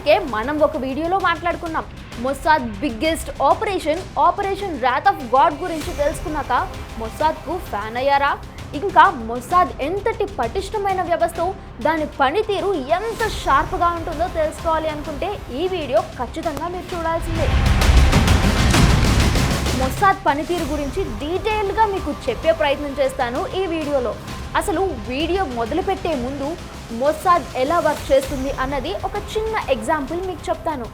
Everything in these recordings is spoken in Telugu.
ఇప్పటికే మనం ఒక వీడియోలో మాట్లాడుకున్నాం. Mossad biggest operation operation wrath of God గురించి తెలుసుకున్నాక మొసాద్కు ఫ్యాన్ అయ్యారా? ఇంకా మొసాద్ ఎంతటి పటిష్టమైన వ్యవస్థ దాని పనితీరు ఎంత షార్ప్గా ఉంటుందో తెలుసుకోవాలి అనుకుంటే ఈ వీడియో ఖచ్చితంగా మీరు చూడాల్సిందే. మొసాద్ పనితీరు గురించి డీటెయిల్గా మీకు చెప్పే ప్రయత్నం చేస్తాను ఈ వీడియోలో. అసలు వీడియో మొదలుపెట్టే ముందు మొసాద్ ఎలా వర్క్ చేస్తుంది అన్నది ఒక చిన్న ఎగ్జాంపుల్ మీకు చెప్తాను.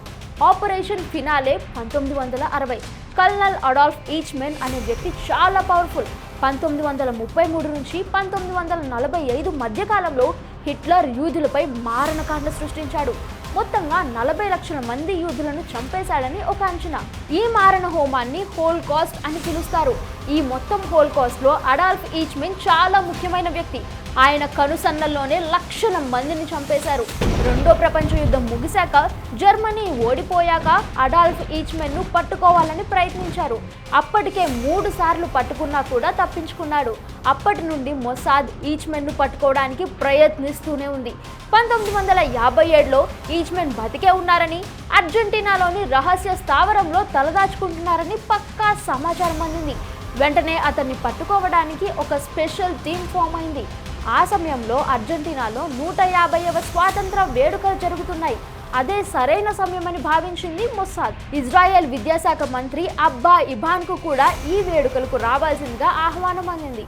ఆపరేషన్ ఫినాలే పంతొమ్మిది వందల అరవై. కల్నల్ అడాల్ఫ్ ఈచ్మెన్ అనే వ్యక్తి చాలా పవర్ఫుల్. పంతొమ్మిది వందల ముప్పై మూడు నుంచి పంతొమ్మిది వందల నలభై ఐదు మధ్యకాలంలో హిట్లర్ యూదులపై మారణకాండ సృష్టించాడు. మొత్తంగా నలభై లక్షల మంది యూదులను చంపేశాడని ఒక అంచనా. ఈ మారణ హోమాన్ని హోల్ కాస్ట్ అని పిలుస్తారు. ఈ మొత్తం హోల్ కాస్ట్లో అడాల్ఫ్ ఈచ్మెన్ చాలా ముఖ్యమైన వ్యక్తి. ఆయన కనుసన్నల్లోనే లక్షల మందిని చంపేశారు. రెండో ప్రపంచ యుద్ధం ముగిశాక జర్మనీ ఓడిపోయాక అడాల్ఫ్ ఈచ్మెన్ను పట్టుకోవాలని ప్రయత్నించారు. అప్పటికే మూడు సార్లు పట్టుకున్నా కూడా తప్పించుకున్నాడు. అప్పటి నుండి మొసాద్ ఈచ్మెన్ను పట్టుకోవడానికి ప్రయత్నిస్తూనే ఉంది. పంతొమ్మిది వందల యాభై ఏడులో ఈచ్మెన్ బతికే ఉన్నారని అర్జెంటీనాలోని రహస్య స్థావరంలో తలదాచుకుంటున్నారని పక్కా సమాచారం అందింది. వెంటనే అతన్ని పట్టుకోవడానికి ఒక స్పెషల్ టీం ఫామ్ అయింది. ఆ సమయంలో అర్జెంటీనాలో నూట యాభైవ స్వాతంత్ర వేడుకలు జరుగుతున్నాయి. అదే సరైన సమయమని భావించింది మొస్సాద్. ఇజ్రాయెల్ విద్యాశాఖ మంత్రి అబ్బా ఇబాన్కు కూడా ఈ వేడుకలకు రావాల్సిందిగా ఆహ్వానం అందింది.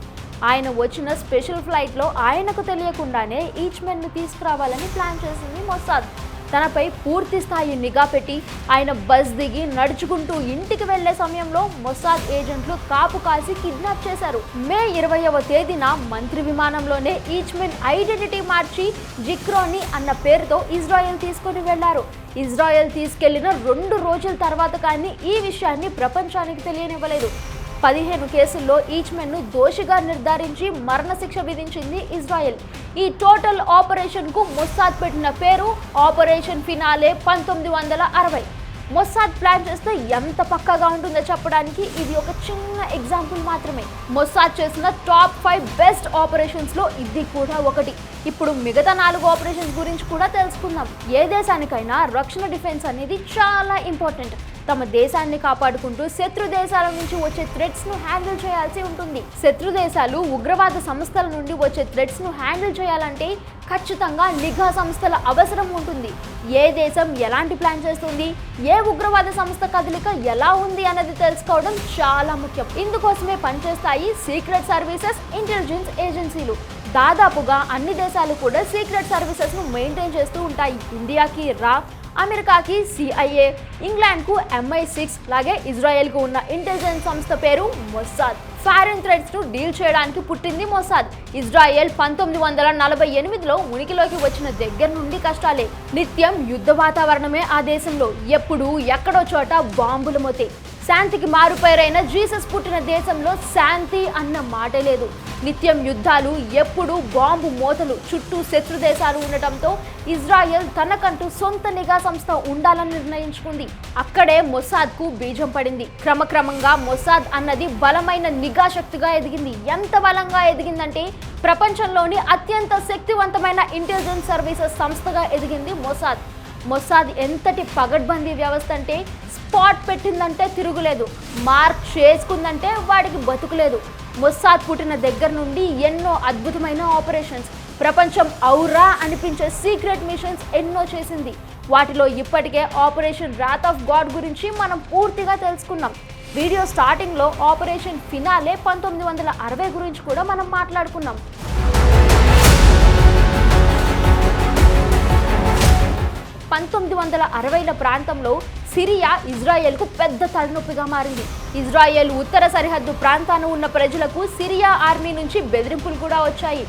ఆయన వచ్చిన స్పెషల్ ఫ్లైట్లో ఆయనకు తెలియకుండానే ఈచ్మెన్ను తీసుకురావాలని ప్లాన్ చేసింది మొస్సాద్. తనపై పూర్తి స్థాయి నిఘా పెట్టి ఆయన బస్ దిగి నడుచుకుంటూ ఇంటికి వెళ్ళే సమయంలో మొసాద్ ఏజెంట్లు కాపు కాసి కిడ్నాప్ చేశారు. మే ఇరవైవ తేదీన మంత్రి విమానంలోనే ఈచ్మెన్ ఐడెంటిటీ మార్చి జిక్రోని అన్న పేరుతో ఇజ్రాయెల్ తీసుకొని వెళ్ళారు. ఇజ్రాయెల్ తీసుకెళ్ళిన రెండు రోజుల తర్వాత కానీ ఈ విషయాన్ని ప్రపంచానికి తెలియనివ్వలేదు. పదిహేను కేసుల్లో ఈచ్మెన్ను దోషిగా నిర్ధారించి మరణశిక్ష విధించింది ఇజ్రాయెల్. ఈ టోటల్ ఆపరేషన్కు మొస్సాద్ పెట్టిన పేరు ఆపరేషన్ ఫినాలే పంతొమ్మిది వందల అరవై. మొస్సాద్ ప్లాన్ చేస్తే ఎంత పక్కగా ఉంటుందో చెప్పడానికి ఇది ఒక చిన్న ఎగ్జాంపుల్ మాత్రమే. మొస్సాద్ చేసిన టాప్ ఫైవ్ బెస్ట్ ఆపరేషన్స్లో ఇది కూడా ఒకటి. ఇప్పుడు మిగతా నాలుగు ఆపరేషన్స్ గురించి కూడా తెలుసుకుందాం. ఏ దేశానికైనా రక్షణ డిఫెన్స్ అనేది చాలా ఇంపార్టెంట్. తమ దేశాన్ని కాపాడుకుంటూ శత్రు దేశాల నుంచి వచ్చే థ్రెట్స్ను హ్యాండిల్ చేయాల్సి ఉంటుంది. శత్రు దేశాలు ఉగ్రవాద సంస్థల నుండి వచ్చే థ్రెట్స్ను హ్యాండిల్ చేయాలంటే ఖచ్చితంగా నిఘా సంస్థల అవసరం ఉంటుంది. ఏ దేశం ఎలాంటి ప్లాన్ చేస్తుంది? ఏ ఉగ్రవాద సంస్థ కదలిక ఎలా ఉంది అన్నది తెలుసుకోవడం చాలా ముఖ్యం. ఇందుకోసమే పనిచేస్తాయి సీక్రెట్ సర్వీసెస్ ఇంటెలిజెన్స్ ఏజెన్సీలు దాదాపుగా అన్ని దేశాలు కూడా సీక్రెట్ సర్వీసెస్ను మెయింటైన్ చేస్తూ ఉంటాయి. ఇండియాకి రా. అమెరికాకి సిఐఏ ఇంగ్లాండ్కు ఎంఐ సిక్స్ అలాగే ఇజ్రాయెల్కు ఉన్న ఇంటెలిజెన్స్ సంస్థ పేరు మొస్సాద్ ఫారెన్ థ్రెడ్స్ను డీల్ చేయడానికి పుట్టింది మొసాద్. ఇజ్రాయెల్ పంతొమ్మిది వందల నలభై ఎనిమిదిలో ఉనికిలోకి వచ్చిన దగ్గర నుండి కష్టాలే. నిత్యం యుద్ధ వాతావరణమే ఆ దేశంలో. ఎప్పుడు ఎక్కడో చోట బాంబులు మోతే శాంతికి మారుపేరైన జీసస్ పుట్టిన దేశంలో శాంతి అన్న మాట లేదు. నిత్యం యుద్ధాలు ఎప్పుడు బాంబు మోతలు చుట్టూ శత్రు దేశాలు ఉండటంతో ఇజ్రాయెల్ తనకంటూ సొంత నిఘా సంస్థ ఉండాలని నిర్ణయించుకుంది. అక్కడే మొసాద్కు బీజం పడింది. క్రమక్రమంగా మొసాద్ అన్నది బలమైన నిఘా శక్తిగా ఎదిగింది. ఎంత బలంగా ఎదిగిందంటే ప్రపంచంలోని అత్యంత శక్తివంతమైన ఇంటెలిజెన్స్ సర్వీసెస్ సంస్థగా ఎదిగింది మొసాద్. మొసాద్ ఎంతటి పగడ్బందీ వ్యవస్థ అంటే స్పాట్ పెట్టిందంటే తిరుగులేదు మార్క్ చేసుకుందంటే వాడికి బతుకులేదు. మొస్సాద్ పుట్టిన దగ్గర నుండి ఎన్నో అద్భుతమైన ఆపరేషన్స్ ప్రపంచం ఔరా అనిపించే సీక్రెట్ మిషన్స్ ఎన్నో చేసింది. వాటిలో ఇప్పటికే ఆపరేషన్ రాత్ ఆఫ్ గాడ్ గురించి మనం పూర్తిగా తెలుసుకున్నాం. వీడియో స్టార్టింగ్లో ఆపరేషన్ ఫినాలే పంతొమ్మిది వందల అరవై గురించి కూడా మనం మాట్లాడుకున్నాం. పంతొమ్మిది వందల అరవైల ప్రాంతంలో సిరియా ఇజ్రాయెల్కు పెద్ద తలనొప్పిగా మారింది. ఇజ్రాయెల్ ఉత్తర సరిహద్దు ప్రాంతాన ఉన్న ప్రజలకు సిరియా ఆర్మీ నుంచి బెదిరింపులు కూడా వచ్చాయి.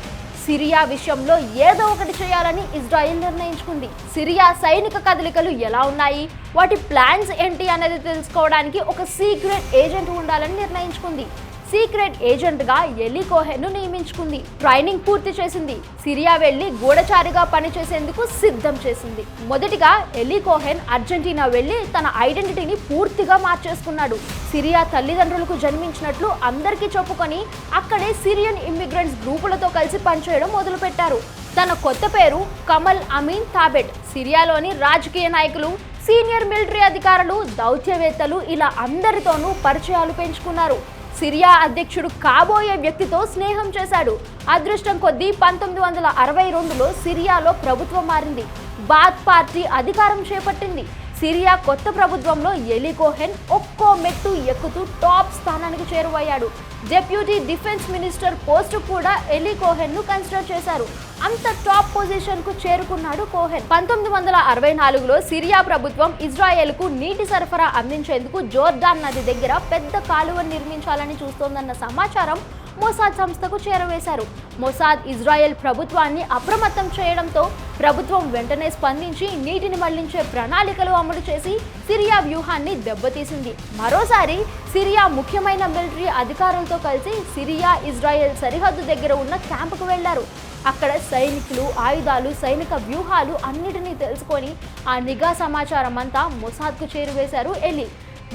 సిరియా విషయంలో ఏదో ఒకటి చేయాలని ఇజ్రాయెల్ నిర్ణయించుకుంది. సిరియా సైనిక కదలికలు ఎలా ఉన్నాయి? వాటి ప్లాన్స్ ఏంటి అనేది తెలుసుకోవడానికి ఒక సీక్రెట్ ఏజెంట్ ఉండాలని నిర్ణయించుకుంది. సీక్రెట్ ఏజెంట్గా ఎలి కోహెన్ను నియమించుకుంది. ట్రైనింగ్ పూర్తి చేసింది. సిరియా వెళ్ళి గూఢచారిగా పనిచేసేందుకు సిద్ధం చేసింది. మొదటిగా ఎలి కోహెన్ అర్జెంటీనా వెళ్ళి తన ఐడెంటిటీని పూర్తిగా మార్చేసుకున్నాడు. సిరియా తల్లిదండ్రులకు జన్మించినట్లు అందరికీ చెప్పుకొని అక్కడే సిరియన్ ఇమ్మిగ్రెంట్స్ గ్రూపులతో కలిసి పనిచేయడం మొదలుపెట్టారు. తన కొత్త పేరు కమల్ అమీన్ తాబెట్. సిరియాలోని రాజకీయ నాయకులు సీనియర్ మిలిటరీ అధికారులు దౌత్యవేత్తలు ఇలా అందరితోనూ పరిచయాలు పెంచుకున్నారు. సిరియా అధ్యక్షుడు కాబోయే వ్యక్తితో స్నేహం చేశాడు. అదృష్టం కొద్దీ పంతొమ్మిది వందల అరవై రెండులో సిరియాలో ప్రభుత్వం మారింది. బాత్ పార్టీ అధికారం చేపట్టింది. సిరియా కొత్త ప్రభుత్వంలో ఎలికోహెన్ ఒక్కో మెట్టు ఎక్కుతూ టాప్ స్థానానికి చేరువయ్యాడు. డెప్యూటీ డిఫెన్స్ మినిస్టర్ పోస్టు కూడా ఎలీ కోహెన్ను కన్సిడర్ చేశారు. అంత టాప్ పొజిషన్కు చేరుకున్నాడు కోహెన్ పంతొమ్మిది వందల అరవై నాలుగులో సిరియా ప్రభుత్వం ఇజ్రాయెల్కు నీటి సరఫరా అందించేందుకు జోర్డాన్ నది దగ్గర పెద్ద కాలువను నిర్మించాలని చూస్తోందన్న సమాచారం మొసాద్ సంస్థకు చేరవేశారు. మొసాద్ ఇజ్రాయెల్ ప్రభుత్వాన్ని అప్రమత్తం చేయడంతో ప్రభుత్వం వెంటనే స్పందించి నీటిని మళ్ళించే ప్రణాళికలు అమలు చేసి సిరియా వ్యూహాన్ని దెబ్బతీసింది. మరోసారి సిరియా ముఖ్యమైన మిలిటరీ అధికారులతో కలిసి సిరియా ఇజ్రాయెల్ సరిహద్దు దగ్గర ఉన్న క్యాంపుకు వెళ్ళారు. అక్కడ సైనికులు ఆయుధాలు సైనిక వ్యూహాలు అన్నిటినీ తెలుసుకొని ఆ నిఘా సమాచారం అంతా మొసాద్కు చేరువేశారు ఎలి.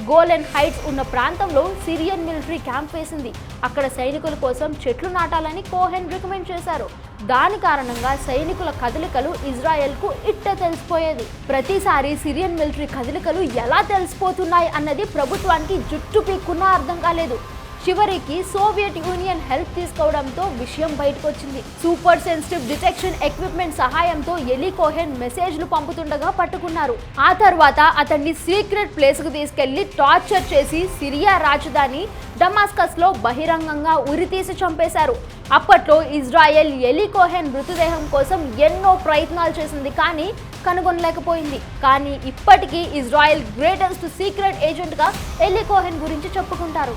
గోలెన్ హైట్స్ ఉన్న ప్రాంతంలో సిరియన్ మిలిటరీ క్యాంప్ వేసింది. అక్కడ సైనికుల కోసం చెట్లు నాటాలని కోహెన్ రికమెండ్ చేశారు. దాని కారణంగా సైనికుల కదలికలు ఇజ్రాయెల్కు ఇట్ట తెలిసిపోయేది. ప్రతిసారి సిరియన్ మిలిటరీ కదలికలు ఎలా తెలిసిపోతున్నాయి అన్నది ప్రభుత్వానికి జుట్టు పీక్కున్నా అర్థం కాలేదు. చివరికి సోవియట్ యూనియన్ హెల్ప్ తీసుకోవడంతో విషయం బయటకు వచ్చింది సూపర్ సెన్సిటివ్ డిటెక్షన్ ఎక్విప్మెంట్ సహాయంతో ఎలీ కోహెన్ మెసేజ్లు పంపుతుండగా పట్టుకున్నారు. ఆ తర్వాత అతన్ని సీక్రెట్ ప్లేస్కు తీసుకెళ్ళి టార్చర్ చేసి సిరియా రాజధాని డమాస్కస్లో బహిరంగంగా ఉరితీసి చంపేశారు. అప్పట్లో ఇజ్రాయెల్ ఎలీ కోహెన్ మృతదేహం కోసం ఎన్నో ప్రయత్నాలు చేసింది కానీ కనుగొనలేకపోయింది. కానీ ఇప్పటికీ ఇజ్రాయెల్ గ్రేటెస్ట్ సీక్రెట్ ఏజెంట్గా ఎలీ కోహెన్ గురించి చెప్పుకుంటారు.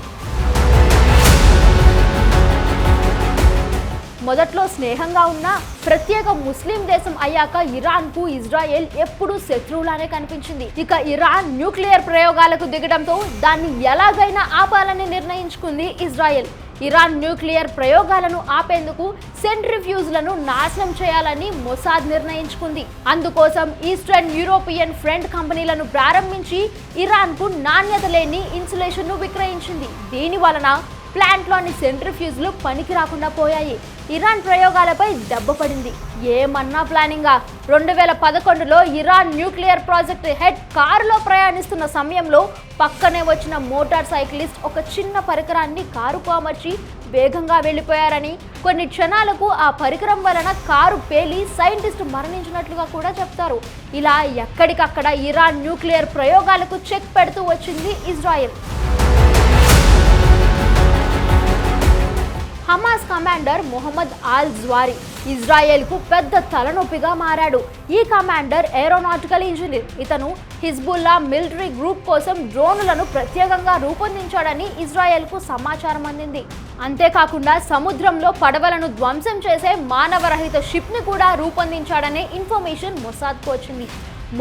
మొదట్లో స్నేహంగా ఉన్న ప్రత్యేక ముస్లిం దేశం అయ్యాక ఇరాన్కు ఇజ్రాయెల్ ఎప్పుడూ శత్రువులానే కనిపించింది. ఇక ఇరాన్ న్యూక్లియర్ ప్రయోగాలకు దిగడంతో దాన్ని ఎలాగైనా ఆపాలని నిర్ణయించుకుంది ఇజ్రాయెల్. ఇరాన్ న్యూక్లియర్ ప్రయోగాలను ఆపేందుకు సెంట్రిఫ్యూజ్లను నాశనం చేయాలని మొసాద్ నిర్ణయించుకుంది. అందుకోసం ఈస్టర్న్ యూరోపియన్ ఫ్రంట్ కంపెనీలను ప్రారంభించి ఇరాన్కు నాణ్యత లేని ఇన్సులేషన్ను విక్రయించింది. దీని వలన ప్లాంట్లోని సెంట్రిఫ్యూజ్లు పనికి రాకుండా పోయాయి. ఇరాన్ ప్రయోగాలపై దెబ్బ పడింది. ఏమన్నా ప్లానింగా? రెండు వేల పదకొండులో ఇరాన్ న్యూక్లియర్ ప్రాజెక్ట్ హెడ్ కారులో ప్రయాణిస్తున్న సమయంలో పక్కనే వచ్చిన మోటార్ సైక్లిస్ట్ ఒక చిన్న పరికరాన్ని కారుకు అమర్చి వేగంగా వెళ్ళిపోయారని కొన్ని క్షణాలకు ఆ పరికరం వలన కారు పేలి సైంటిస్ట్ మరణించినట్లుగా కూడా చెప్తారు. ఇలా ఎక్కడికక్కడ ఇరాన్ న్యూక్లియర్ ప్రయోగాలకు చెక్ పెడుతూ వచ్చింది Israel. Hamas commander Mohammed al Zouari ఇజ్రాయెల్కు పెద్ద తలనొప్పిగా మారాడు. ఈ కమాండర్ ఏరోనాటికల్ ఇంజనీర్. ఇతను హిజ్బుల్లా మిలిటరీ గ్రూప్ కోసం డ్రోనులను ప్రత్యేకంగా రూపొందించాడని ఇజ్రాయెల్కు సమాచారం అందింది. అంతేకాకుండా సముద్రంలో పడవలను ధ్వంసం చేసే మానవరహిత షిప్ని కూడా రూపొందించాడనే ఇన్ఫర్మేషన్ మొసాద్కు వచ్చింది.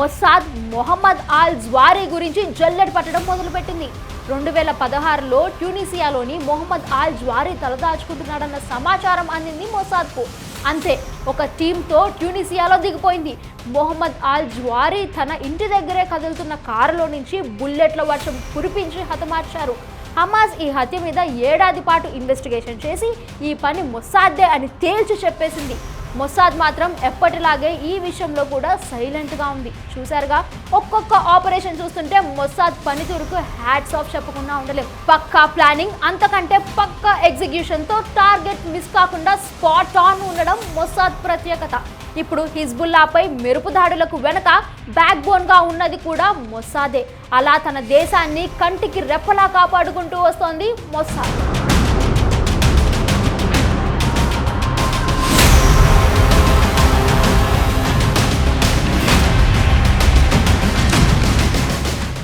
మొసాద్ మొహమ్మద్ ఆల్ జ్వారీ గురించి జల్లెడ పట్టడం మొదలుపెట్టింది. రెండు వేల పదహారులో ట్యూనిసియాలోని మొహమ్మద్ ఆల్ జ్వారీ తలదాచుకుంటున్నాడన్న సమాచారం అందింది మొసాద్కు. అంతే ఒక టీంతో ట్యూనిసియాలో దిగిపోయింది. మొహమ్మద్ ఆల్ జ్వారీ తన ఇంటి దగ్గరే కదులుతున్న కారులో నుంచి బుల్లెట్ల వర్షం కురిపించి హతమార్చారు. హమాజ్ ఈ హత్య మీద ఏడాది పాటు ఇన్వెస్టిగేషన్ చేసి ఈ పని మొసాద్దే అని తేల్చి చెప్పేసింది. మొసాద్ మాత్రం ఎప్పటిలాగే ఈ విషయంలో కూడా సైలెంట్గా ఉంది. చూసారుగా ఒక్కొక్క ఆపరేషన్ చూస్తుంటే మొసాద్ పనితీరుకు హ్యాట్స్ ఆఫ్ చెప్పకుండా ఉండలేదు పక్కా ప్లానింగ్ అంతకంటే పక్కా ఎగ్జిక్యూషన్తో టార్గెట్ మిస్ కాకుండా స్పాట్ ఆన్ ఉండడం మొసాద్ ప్రత్యేకత. ఇప్పుడు హిజ్బుల్లాపై మెరుపు దాడులకు వెనక బ్యాక్ బోన్గా ఉన్నది కూడా మొస్సాదే అలా తన దేశాన్ని కంటికి రెప్పలా కాపాడుకుంటూ వస్తోంది మొస్సాద్